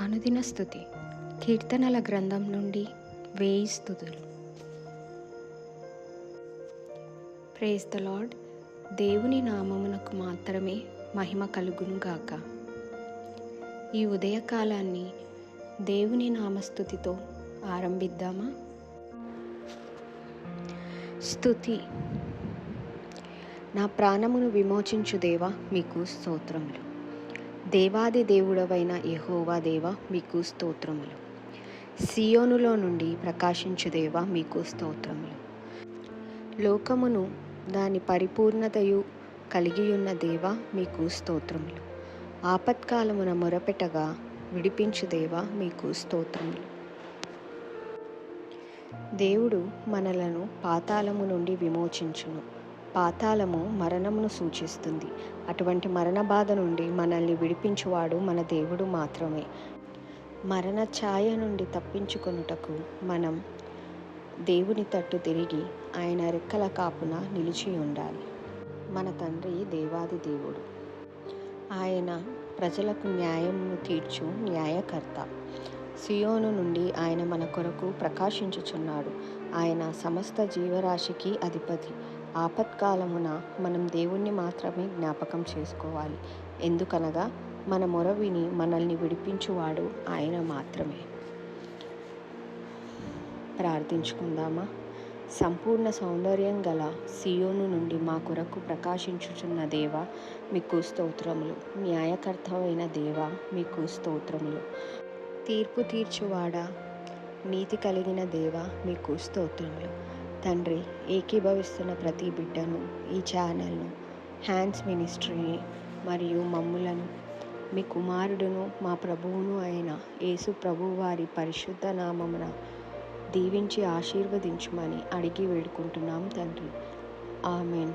అనుదిన స్థుతి. కీర్తనల గ్రంథం నుండి వేయి స్థుతులు. ప్రేస్ ద లార్డ్ దేవుని నామమునకు మాత్రమే మహిమ కలుగును గాక. ఈ ఉదయకాలాన్ని దేవుని నామస్థుతితో ఆరంభిద్దామా? స్థుతి. నా ప్రాణమును విమోచించు దేవా మీకు స్తోత్రములు. దేవాది దేవుడవైన యహోవా దేవ మీకు స్తోత్రములు. సియోనులో నుండి ప్రకాశించు దేవ మీకు స్తోత్రములు. లోకమును దాని పరిపూర్ణతయు కలిగియున్న దేవ మీకు స్తోత్రములు. ఆపత్కాలమున మొరపెట్టగా విడిపించు దేవ మీకు స్తోత్రములు. దేవుడు మనలను పాతాళము నుండి విమోచించును. పాతాళము మరణమును సూచిస్తుంది. అటువంటి మరణ బాధ నుండి మనల్ని విడిపించువాడు మన దేవుడు మాత్రమే. మరణ ఛాయ నుండి తప్పించుకొనుటకు మనం దేవుని తట్టు తిరిగి ఆయన రెక్కల కాపున నిలిచి ఉండాలి. మన తండ్రి దేవాది దేవుడు. ఆయన ప్రజలకు న్యాయమును తీర్చు న్యాయకర్త. సియోను నుండి ఆయన మన కొరకు ప్రకాశించుచున్నాడు. ఆయన సమస్త జీవరాశికి అధిపతి. ఆపత్కాలమున మనం దేవుణ్ణి మాత్రమే జ్ఞాపకం చేసుకోవాలి. ఎందుకనగా మన మొర విని మనల్ని విడిపించువాడు ఆయన మాత్రమే. ప్రార్థించుకుందామా? సంపూర్ణ సౌందర్యం గల సియోను నుండి మా కొరకు ప్రకాశించుచున్న దేవ మీకు స్తోత్రములు. న్యాయకర్తమైన దేవ మీకు స్తోత్రములు. తీర్పు తీర్చువాడా? నీతి కలిగిన దేవ మీకు స్తోత్రములు. తండ్రి ఏకీభవిస్తున్న ప్రతి బిడ్డను ఈ ఛానల్ను హ్యాండ్స్ మినిస్ట్రీని మరియు మమ్ములను మీ కుమారుడును మా ప్రభువును అయిన యేసు ప్రభు వారి పరిశుద్ధ నామమున దీవించి ఆశీర్వదించమని అడిగి వేడుకుంటున్నాం తండ్రి. ఆమెన్.